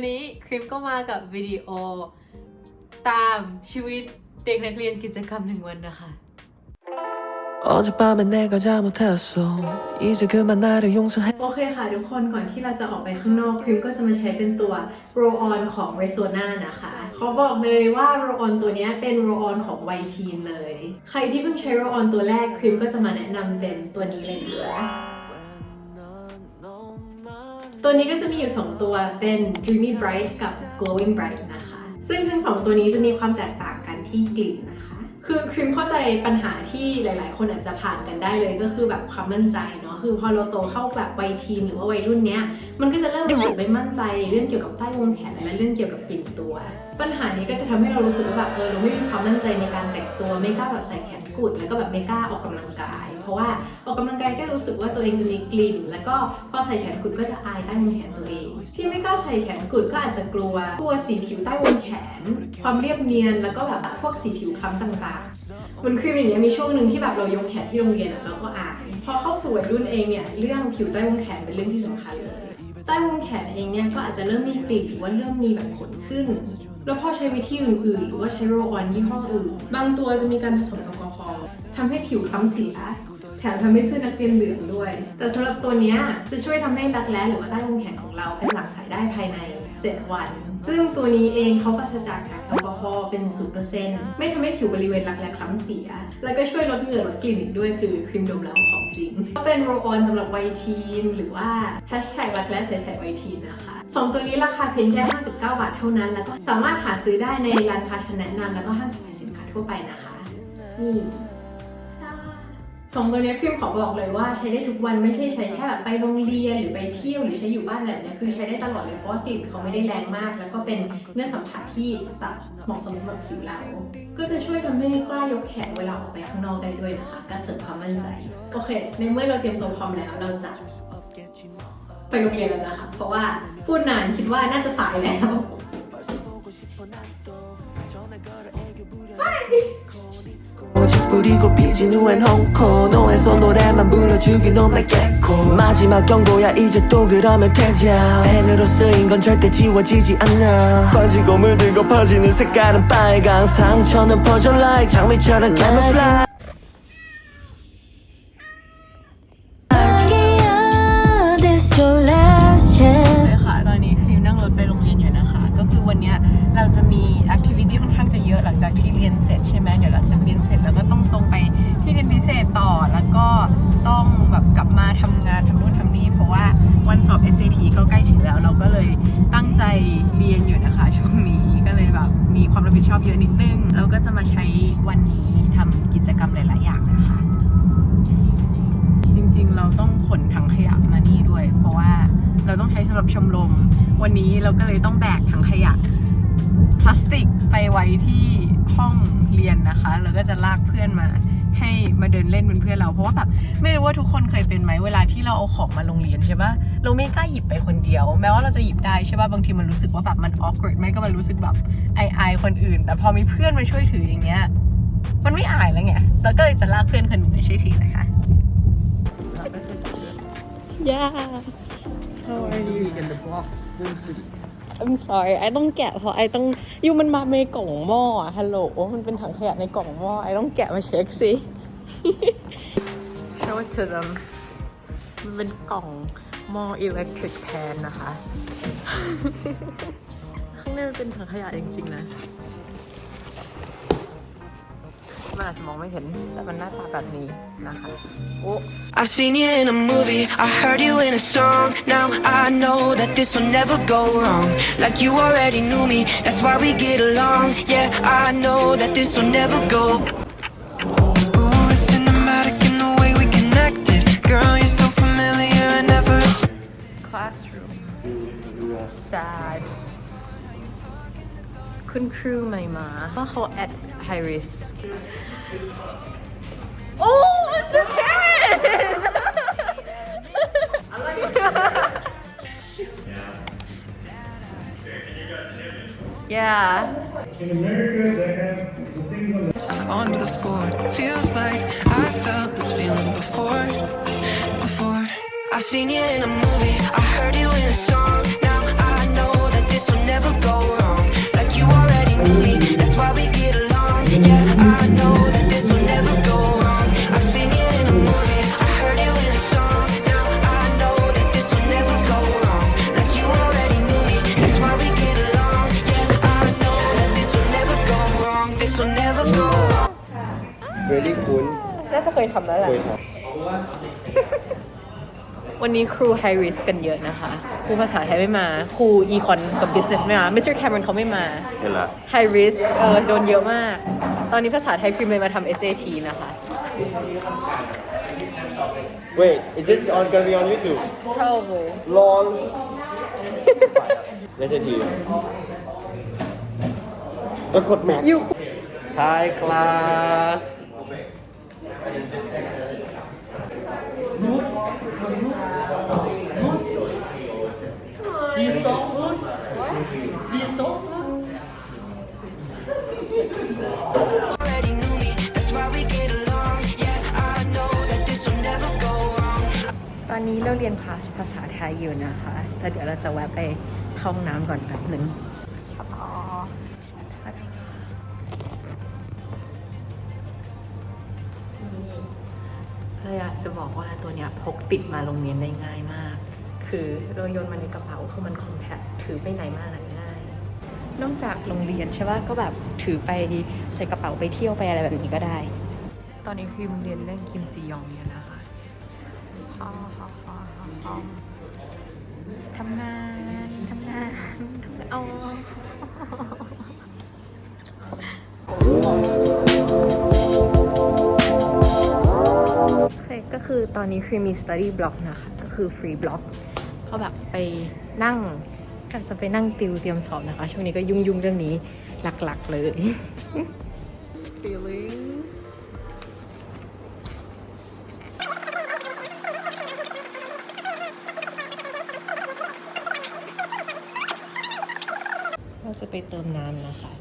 วันนี้คลิปก็มากับวิดีโอ ตามชีวิตเด็กนักเรียนกิจกรรมหนึ่งวันนะคะ 어젯밤에 내가 잘못했어 이제 그만 나를 용서해 โอเคค่ะทุกคนก่อนที่เราจะออกไปข้างนอกครีมก็จะมาใช้เป็นตัว Roll On ของ r e s o n a นะคะเขาบอกเลยว่า Roll On ตัวเนี้ยเป็น Roll On ของวัยทีนเลย ใครที่เพิ่งใช้ Roll On ตัวแรกครีมก็จะมาแนะนำเป็นตัวนี้เลยนะ ตัวนี้ก็จะมีอยู่ 2 ตัวเป็น Dreamy Bright กับ Glowing Bright นะคะ ซึ่งทั้ง 2 ตัวนี้จะมีความแตกต่างกันที่กลิ่นนะคะ คือครีมเข้าใจปัญหาที่หลาย ๆ คนอาจจะผ่านกันได้เลยก็คือแบบความมั่นใจเนาะ คือพอเราโตเข้าแบบวัยทีนหรือว่าวัยรุ่นเนี้ยมันก็จะเริ่มรู้สึกไม่มั่นใจเรื่องเกี่ยวกับใต้วงแขนและเรื่องเกี่ยวกับกลิ่นตัว ปัญหานี้ก็จะทำให้เรารู้สึกว่าแบบเออเราไม่มีความมั่นใจในการแต่งตัวไม่กล้าแบบใส่แขนกุดแล้วก็แบบไม่กล้าออกกำลังกาย เพราะว่าออกกำลังกายก็รู้สึกว่าตัวเองจะมีกลิ่น แล้วก็พอใส่แขนกุดก็จะอายใต้วงแขนตัวเองที่ไม่กล้าใส่แขนกุดก็อาจจะกลัวกลัวสีผิวใต้วงแขน ความเรียบเนียนแล้วก็แบบพวกสีผิวคล้ำต่างๆ มันครีมอย่างเงี้ยมีช่วงหนึ่งที่แบบเรายกแขนที่โรงเรียนอะเราก็อายพอเข้าสู่วัยรุ่นเองเนี่ยเรื่องผิวใต้วงแขนเป็นเรื่องที่สำคัญเลยใต้วงแขนเองเนี่ยก็อาจจะเริ่มมีกลิ่นหรือว่าเริ่มมีแบบขนขึ้น แล้วพอใช้วิธีอื่นๆ หรือว่าใช้โรลออนยี่ห้ออื่น บางตัวจะมีการผสมแอลกอฮอล์ทำให้ผิวคล้ำสีแถมทำให้เสื้อนักเรียนเหลืองด้วย แต่สำหรับตัวนี้จะช่วยทำให้รักแร้หรือว่าใต้วงแขนของเราเป็นหลักใสได้ภายใน 7 วัน ซึ่งตัวนี้เองเขาปราศจากจากแอลกอฮอล์เป็น0%ไม่ทำให้ผิวบริเวณรักแร้คล้ำเสีย แล้วก็ช่วยลดเหงื่อลดกลิ่นอีกด้วยคือครีมดมแล้วหอมจริง ก็เป็นโรออนสำหรับวัยทีน หรือว่าแฮชแท็กรักแร้ใสๆวัยทีนนะคะสองตัวนี้ราคาเพียงแค่ 59 บาทเท่านั้น แล้วก็สามารถหาซื้อได้ในร้านค้าชั้นแนะนำแล้วก็ห้างสรรพสินค้าทั่วไปนะคะนี่ สองตัวเนี้ยพิมขอบอกเลยว่าใช้ได้ทุกวันไม่ใช่ใช้แค่แบบไปโรงเรียนหรือไปเที่ยวหรือใช้อยู่บ้านอะไรแบบเนี้ยคือใช้ได้ตลอดเลยเพราะว่ากลิ่นเขาไม่ได้แรงมาก แล้วก็เป็นเนื้อสัมผัสที่แบบเหมาะสมกับผิวเรา ก็จะช่วยทำให้กล้ายกแขนเวลาออกไปข้างนอกได้ด้วยนะคะการเสริมความมั่นใจโอเค ในเมื่อเราเตรียมตัวพร้อมแล้วเราจะ ไปโรงเรียนแล้วนะคะเพราะว่าพูดนานคิดว่าน่าจะสายแล้ว 뿌리고 피진 후엔 홍코 노에서 노래만 불러주긴 넌날 깼고 마지막 경고야 이제 또 그러면 되자 펜으로 쓰인 건 절대 지워지지 않아. 빠지고 물들고 퍼지는 색깔은 빨강 상처는 퍼져 like 장미처럼 camouflage ก็ต้องแบบกลับมาทำงานทำนู่นทำนี่เพราะว่าวันสอบ SAT ก็ใกล้ถึงแล้ว เราก็เลยตั้งใจเรียนอยู่นะคะ ช่วงนี้ก็เลยแบบมีความรับผิดชอบเยอะนิดนึงเราก็จะมาใช้วันนี้ทำกิจกรรมหลาย ๆ อย่างนะคะ จริงๆเราต้องขนถังขยะมานี่ด้วย เพราะว่าเราต้องใช้สำหรับชมรม วันนี้เราก็เลยต้องแบกถังขยะพลาสติกไปไว้ที่ห้องเรียนนะคะ แล้วก็จะลากเพื่อนมา ให้มาเดินเล่นเป็นเพื่อนเรา เพราะว่าแบบไม่รู้ว่าทุกคนเคยเป็นไหมเวลาที่เราเอาของมาโรงเรียนใช่ปะเราไม่กล้าหยิบไปคนเดียว แม้ว่าเราจะหยิบได้ใช่ปะบางทีมันรู้สึกว่าแบบมัน awkward ไม่ก็มันรู้สึกแบบอายๆคนอื่น แต่พอมีเพื่อนมาช่วยถืออย่างเงี้ยมันไม่อายแล้วไงเราก็เลยจะลากเพื่อนคนหนึ่งมาช่วยถือนะคะ Yeah How are you in the box. I'm sorry ไอต้องแกะเพราะไอต้องยูมันมาในกล่องหม้อฮัลโหลมันเป็นถังขยะในกล่องหม้อไอต้องแกะมาเช็คสิ Show it to them มันเป็นกล่องหม้ออิเล็กทริกแทนนะคะ ข้างในมันเป็นถังขยะจริงๆนะ มันอาจจะมองไม่เห็น แต่มันหน้าตาแบบนี้นะคะ โอ้ I've seen you in a movie, I heard you in a song. Now I know that this will never go wrong. Like you already knew me, that's why we get along. Yeah, I know that this will never go. Ooh, it's cinematic in the way we connected. Girl, you're so familiar, I never. classroom sad คุณครูใหม่มาว่าเขา at high risk oh, โอ้ Mr. Karen yeah In America, they have the things on the onto the floor. Feels like I felt this feeling before, before. I've seen you in a movie, I heard you in a song. าจะเคยทำแล้วแหละเคยทวันนี้ครูไฮริสกันเยอะนะคะ ครูภาษาไทยไม่มา ครูอีคอนกับ business ไม่มามิสเตอร์แคมรอนเขาไม่มาำเห็นละไฮริสเออโดนเยอะมาก ตอนนี้ภาษาไทยพิมพ์เลยมาทำ SAT นะคะ Wait is this on gonna be on YouTube probably ลองไม่ใช่ทีก็ กดแม็ก you Thai class จีสองรุ่นจีสองรุ่น Already knew me, that's why we get along. Yeah, I know that this will never go wrong. ตอนนี้เราเรียนคลาสภาษาไทยอยู่นะคะ แต่เดี๋ยวเราจะแวะไปเข้าห้องน้ำก่อนแป๊บหนึ่ง อยากจะบอกว่าตัวเนี้ยพกติดมาโรงเรียนได้ง่ายมาก คือเราโยนมาในกระเป๋าคือมันคอมแพคถือไปไหนมาไหนง่าย นอกจากโรงเรียนใช่ป่ะก็แบบถือไปใส่กระเป๋าไปเที่ยวไปอะไรแบบนี้ก็ได้ ตอนนี้ครีมเรียนเรื่องคิมจียองอยู่นะคะทำงานทำงานทำงานเอา ก็คือตอนนี้คือมี study block นะคะ ก็คือ free block ก็แบบไปนั่งกันจะไปนั่งติวเตรียมสอบนะคะ ช่วงนี้ก็ยุ่งๆเรื่องนี้หลักๆเลย feeling เราจะไปเติมน้ำนะคะ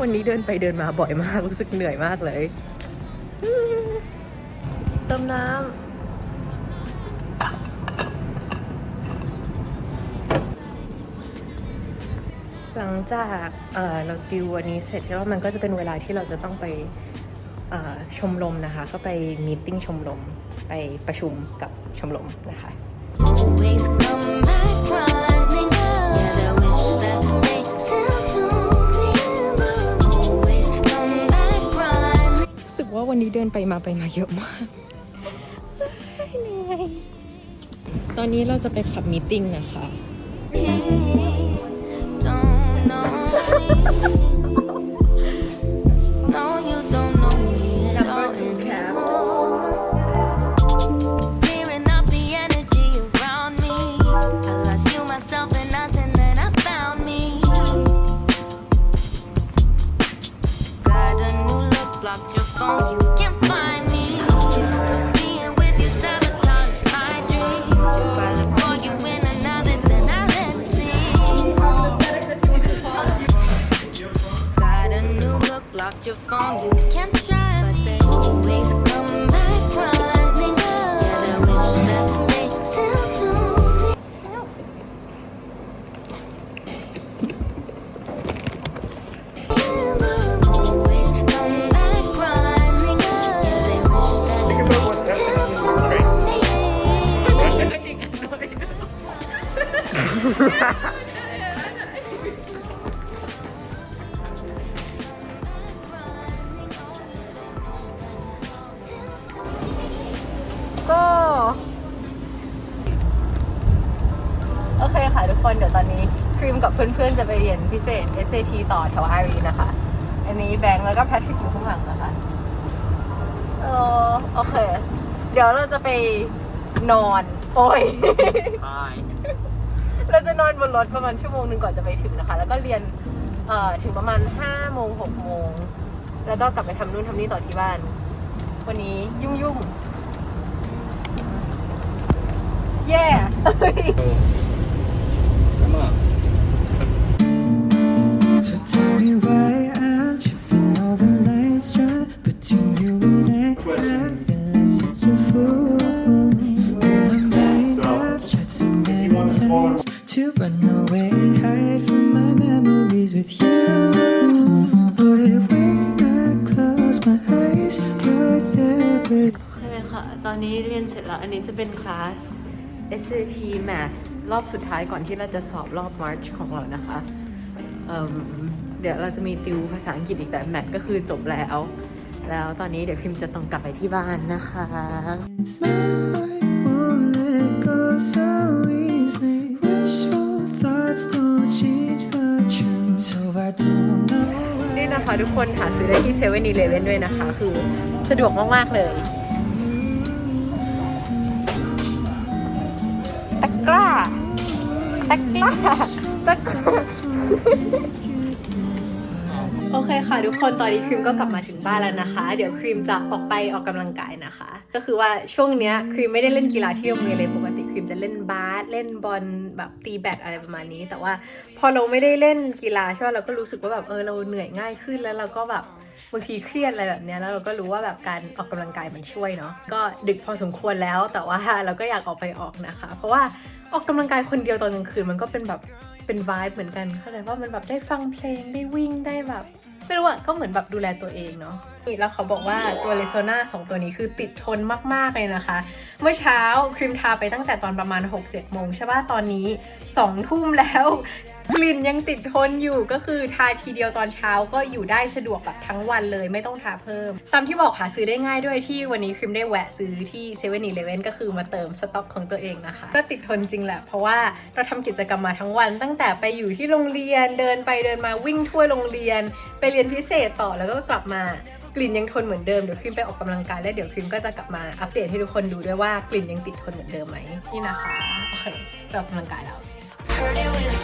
วันนี้เดินไปเดินมาบ่อยมาก รู้สึกเหนื่อยมากเลย เติมน้ำ หลังจากเอ่อเราติววันนี้เสร็จแล้วมันก็จะเป็นเวลาที่เราจะต้องไปเอ่อชมรมนะคะ ก็ไปมีตติ้งชมรม ไปประชุมกับชมรมนะคะ Always come back running up. Yeah, I wish that they still knew me. Always come back running. รู้สึกว่าวันนี้เดินไปมาไปมาเยอะมาก อนนี้เราจะไปขับมีตติ้งนะคะ ก็ โอเคค่ะทุกคนเดี๋ยวตอนนี้ครีมกับเพื่อนๆ จะไปเรียนพิเศษ SAT ต่อแถวไอรีนะคะ อันนี้แบงค์แล้วก็แพทริกอยู่ข้างหลังนะคะเออโอเค เดี๋ยวเราจะไปนอน โอ้ย เราจะนอนบนรถประมาณชั่วโมงหนึ่งก่อนจะไปถึงนะคะ แล้วก็เรียนเอ่อถึงประมาณ5โมง6โมงแล้วก็กลับไปทำนู่นทำนี่ต่อที่บ้าน วันนี้ยุ่งยุ่งๆ yeah So tell me why I'm tripping นเสร็จแล้วอันนี้จะเป็นคลาส SAT Math รอบสุดท้ายก่อนที่เราจะสอบรอบ March ของเรานะคะเอิ่มเดี๋ยวเราจะมีติวภาษาอังกฤษอีกแต่แมทก็คือจบแล้ว แล้วตอนนี้เดี๋ยวพิมจะต้องกลับไปที่บ้านนะคะ My heart won't let go so easily. Wishful thoughts don't change the truth. So I don't know why. นี่นะคะทุกคนหาซื้อได้ที่เซเว่นอีเลเว่นด้วยนะคะ คือสะดวกมาก ๆ เลย กร้าตะกร้าตะกร้าโอเคค่ะทุกคนตอนนี้ครีมก็กลับมาถึงบ้านแล้วนะคะ เดี๋ยวครีมจะออกไปออกกำลังกายนะคะ ก็คือว่าช่วงเนี้ยครีมไม่ได้เล่นกีฬาที่โรงเรียนเลยปกติครีมจะเล่นบาสเล่นบอลแบบตีแบดอะไรประมาณนี้ แต่ว่าพอเราไม่ได้เล่นกีฬาใช่ไหมเราก็รู้สึกว่าแบบเออเราเหนื่อยง่ายขึ้นแล้วเราก็แบบ บางทีเครียดอะไรแบบนี้แล้วเราก็รู้ว่าแบบการออกกำลังกายมันช่วยเนาะก็ดึกพอสมควรแล้ว แต่ว่าเราก็อยากออกไปออกนะคะ เพราะว่าออกกำลังกายคนเดียวตอนกลางคืนมันก็เป็นแบบเป็นวายเหมือนกันเข้าใจว่ามันแบบได้ฟังเพลงได้วิ่งได้แบบไม่รู้อะก็เหมือนแบบดูแลตัวเองเนาะนี่แล้วเขาบอกว่าตัวเลโซนาสองตัวนี้คือติดทนมาก ๆ เลยนะคะ เมื่อเช้าครีมทาไปตั้งแต่ตอนประมาณ 6-7 โมงใช่ป่ะตอนนี้ 2 ทุ่มแล้ว กลิ่นยังติดทนอยู่ก็คือทาทีเดียวตอนเช้าก็อยู่ได้สะดวกแบบทั้งวันเลยไม่ต้องทาเพิ่ม ตามที่บอกหาซื้อได้ง่ายด้วยที่วันนี้ครีมได้แวะซื้อที่7 e เ e ่ e อก็คือมาเติมสต็อกของตัวเองนะคะ ก็ติดทนจริงแหละ เพราะว่าเราทำกิจกรรมมาทั้งวัน ตั้งแต่ไปอยู่ที่โรงเรียนเดินไปเดินมาวิ่งทั่วโรงเรียน ไปเรียนพิเศษต่อแล้วก็กลับมากลิ่นยังทนเหมือนเดิมเดี๋ยวครีมไปออกกำลังกายแล้วเดี๋ยวครีมก็จะกลับมาอัปเดตให้ทุกคนดูด้วยว่ากลิ่นยังติดทนเหมือนเดิมไหมนี่นะคะโอเคไปออกกำลังกายแล้ว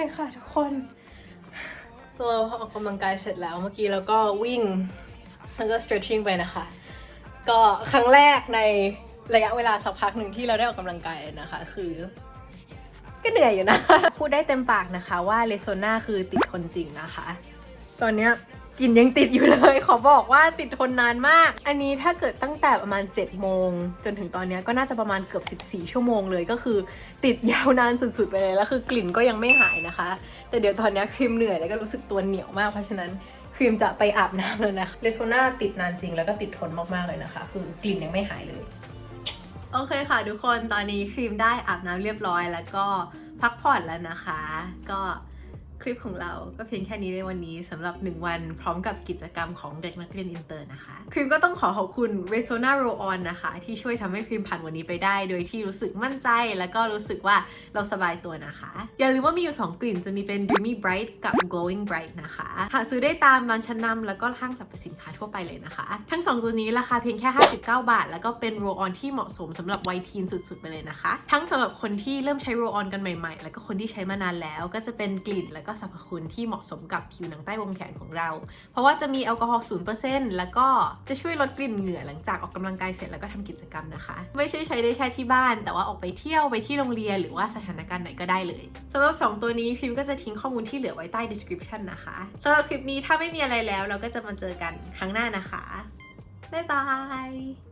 โอเคค่ะทุกคนเราออกกำลังกายเสร็จแล้วเมื่อกี้เราก็วิ่ง แล้วก็ stretching ไปนะคะ ก็ครั้งแรกในระยะเวลาสักพักหนึ่งที่เราได้ออกกำลังกายเลยนะคะ คือ ก็เหนื่อยอยู่นะ พูดได้เต็มปากนะคะว่าเลโซนาคือติดคนจริงนะคะ ตอนเนี้ย กลินยังติดอยู่เลย ขอบอกว่าติดทนนานมาก อันนี้ถ้าเกิดตั้งแต่ประมาณ7โมงจนถึงตอนเนี้ยก็น่าจะประมาณเกือบ 14 ชั่วโมงเลยก็คือ ติดยาวนานสุดๆไปเลยแล้วคือกลิ่นก็ยังไม่หายนะคะ แต่เดี๋ยวตอนเนี้ยครีมเหนื่อยแล้วก็รู้สึกตัวเหนียวมากเพราะฉะนั้นครีมจะไปอาบน้ำแล้วนะคะเลโซนาติดนานจริงแล้วก็ติดทนมากๆเลยนะคะ คือกลิ่นยังไม่หายเลยโอเคค่ะทุกคนตอนนี้ครีมได้อาบน้ำเรียบร้อยแล้วก็พักผ่อนแล้วนะคะ ก็ คลิปของเราก็เพียงแค่นี้ในวันนี้สำหรับ 1 วันพร้อมกับกิจกรรมของเด็กนักเรียนอินเตอร์นะคะครีมก็ต้องขอขอบคุณ r e s o n a Roll On นะคะ ที่ช่วยทำให้ครีมผ่านวันนี้ไปได้ โดยที่รู้สึกมั่นใจ แล้วก็รู้สึกว่าเราสบายตัวนะคะ อย่าลืมว่ามีอยู่ 2 กลิ่นจะมีเป็น Dreamy Bright กับ Glowing Bright นะคะหาซื้อได้ตามร้านชั้นนำแล้วก็ห้างสรรพสินค้าทั่วไปเลยนะคะ ทั้ง 2 ตัวนี้ราคาเพียงแค่ 59 บาท แล้วก็เป็น Roll On ที่เหมาะสมสำหรับวัยทีนสุดๆไปเลยนะคะ ทั้งสำหรับคนที่เริ่มใช้ Roll On กันใหม่ๆ แล้วก็คนที่ใช้มานานแล้วก็จะเป็นกลิ่นแล้วก็สรรพคุณที่เหมาะสมกับผิวหนังใต้วงแขนของเรา เพราะว่าจะมีแอลกอฮอล์0%แล้วก็จะช่วยลดกลิ่นเหงื่อหลังจากออกกำลังกายเสร็จแล้วก็ทำกิจกรรมนะคะ ไม่ใช่ใช้ได้แค่ที่บ้าน แต่ว่าออกไปเที่ยวไปที่โรงเรียนหรือว่าสถานการณ์ไหนก็ได้เลยสำหรับ 2 ตัวนี้พิมก็จะทิ้งข้อมูลที่เหลือไว้ใต้ description นะคะสำหรับคลิปนี้ถ้าไม่มีอะไรแล้ว เราก็จะมาเจอกันครั้งหน้านะคะบ๊ายบาย